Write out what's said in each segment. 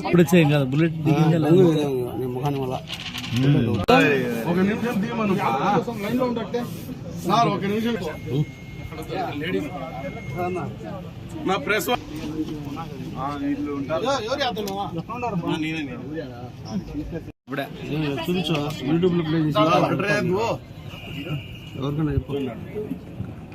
ఇప్పుడు వచ్చేయం కదా బుల్లెట్ దిగిందా ముఖాన్ని వల్ల ఒక నిమిషం తీయమను లైన్లో ఉండట్టే సార్ ఒక నిమిషం నా ప్రెస్ ఇల్లు ఉంటారు. ఎవరు అతను? చూపించు యూట్యూబ్లో ప్లే చేసి ఎవరికైనా చెప్పు.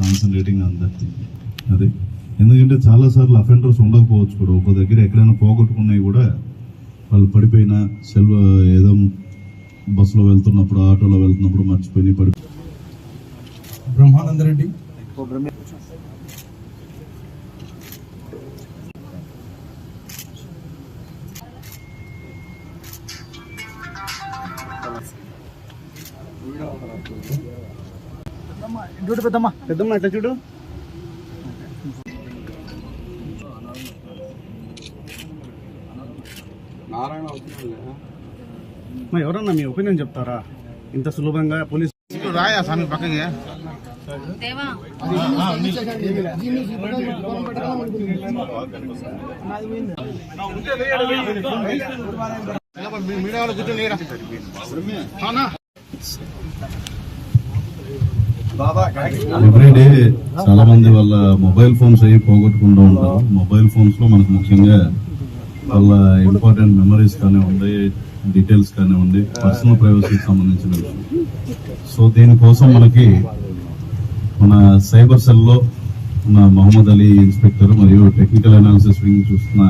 కాన్సన్ట్రేటింగ్ ఆన్ దట్ అదే. ఎందుకంటే చాలా సార్లు అఫెండర్స్ ఉండకపోవచ్చు కూడా. ఒక దగ్గర ఎక్కడైనా పోగొట్టుకున్నవి కూడా వాళ్ళు పడిపోయిన సెల్ ఏదో బస్సులో వెళ్తున్నప్పుడు ఆటోలో వెళ్తున్నప్పుడు మర్చిపోయి పడి బ్రహ్మానంద రెడ్డి. పెద్దమ్మా. పెద్దమ్మ ఎట్లా చూడు? మా ఎవరన్నా మీ ఒపీనియన్ చెప్తారా? ఇంత సులభంగా పోలీస్ రాయా స్వామి పక్కకి? దేవా. మీడియా వాళ్ళు కూర్చొని ఎవ్రీడే చాలా మంది వాళ్ళ మొబైల్ ఫోన్స్ అవి పోగొట్టుకుంటూ ఉంటారు. మొబైల్ ఫోన్స్లో మనకు ముఖ్యంగా వాళ్ళ ఇంపార్టెంట్ మెమరీస్ కానివ్వండి డీటెయిల్స్ కానివ్వండి పర్సనల్ ప్రైవసీకి సంబంధించిన విషయం. సో దీనికోసం మనకి మన సైబర్ సెల్లో ఉన్న మహమ్మద్ అలీ ఇన్స్పెక్టర్ మరియు టెక్నికల్ అనాలిసిస్ వింగ్ చూస్తున్న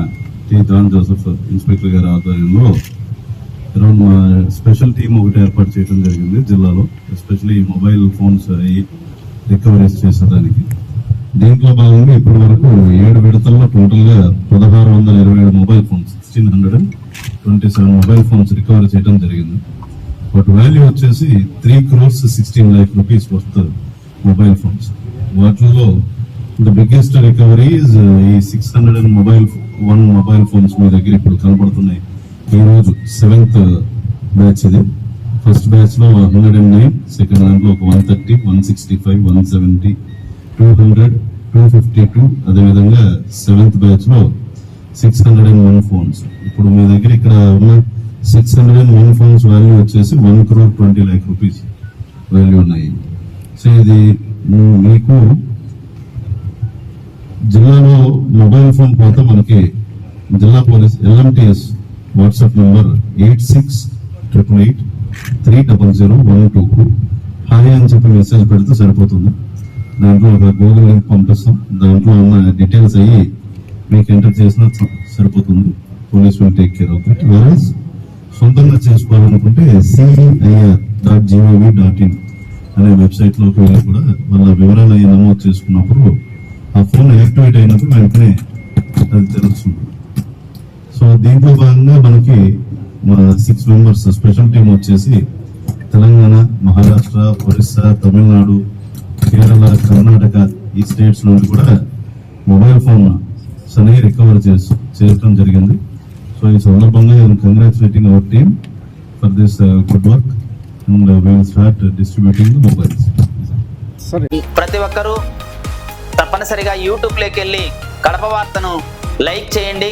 టి. జాన్ జోసెఫ్ ఇన్స్పెక్టర్ గారి ఆధ్వర్యంలో అరౌండ్ మా స్పెషల్ టీమ్ ఒకటి ఏర్పాటు చేయడం జరిగింది జిల్లాలో. ఎస్పెషల్లీ మొబైల్ ఫోన్స్ అవి రికవరీస్ చేసేదానికి. దీంట్లో భాగంగా ఇప్పటి వరకు ఏడు విడతల్లో టోటల్గా పదహారు వందల ఇరవై ఏడు mobile phones sixteen hundred twenty seven mobile phones recovery చేయడం జరిగింది. వాటి వాల్యూ వచ్చేసి three crores sixteen life rupees worth mobile phones వాటిల్లో ద బిగ్గెస్ట్ రికవరీ ఈ six hundred and mobile one mobile phones మీ దగ్గర ఇప్పుడు కనబడుతున్నాయి ఈరోజు రోజు సెవెంత్ బ్యాచ్ ఇది. ఫస్ట్ బ్యాచ్లో హండ్రెడ్ అండ్ నైన్ సెకండ్ దాంట్లో ఒక one thirty one sixty five one seventy two hundred two fifty two. అదేవిధంగా సెవెంత్ బ్యాచ్లో six hundred and one phones. ఇప్పుడు మీ దగ్గర ఇక్కడ ఉన్న six hundred and one phones value వచ్చేసి one crore twenty lakh rupees value ఉన్నాయి. సో ఇది మీకు జిల్లాలో మొబైల్ ఫోన్ పోతే మనకి జిల్లా police LMTS WhatsApp number eight six triple eight three double zero one two hi అని చెప్పి మెసేజ్ పెడితే సరిపోతుంది. దాంట్లో ఒక గూగుల్ లింక్ పంపిస్తాం. దాంట్లో ఉన్న డీటెయిల్స్ అయ్యి మీకు ఎంటర్ చేసినా సరిపోతుంది. Police will take care of that వెరస్ సొంతంగా చేసుకోవాలనుకుంటే CIR dot GOV dot in అనే వెబ్సైట్లోకి వెళ్ళి కూడా వాళ్ళ వివరాలు అవి నమోదు చేసుకున్నప్పుడు ఆ ఫోన్ యాక్టివేట్ అయినప్పుడు వెంటనే అది తెలుస్తుంది. సో దీంట్లో భాగంగా మనకి మన సిక్స్ మెంబర్స్ స్పెషల్ టీం వచ్చేసి తెలంగాణ మహారాష్ట్ర ఒరిస్సా తమిళనాడు కేరళ కర్ణాటక ఈ స్టేట్స్ నుండి కూడా మొబైల్ ఫోన్ అనేవి రికవర్ చేసి చేయడం జరిగింది. సో ఈ సందర్భంగా నేను congratulating our team for this good work and will start distributing mobiles ప్రతి ఒక్కరూ తప్పనిసరిగా యూట్యూబ్లోకి వెళ్ళి కడప వార్తను లైక్ చేయండి.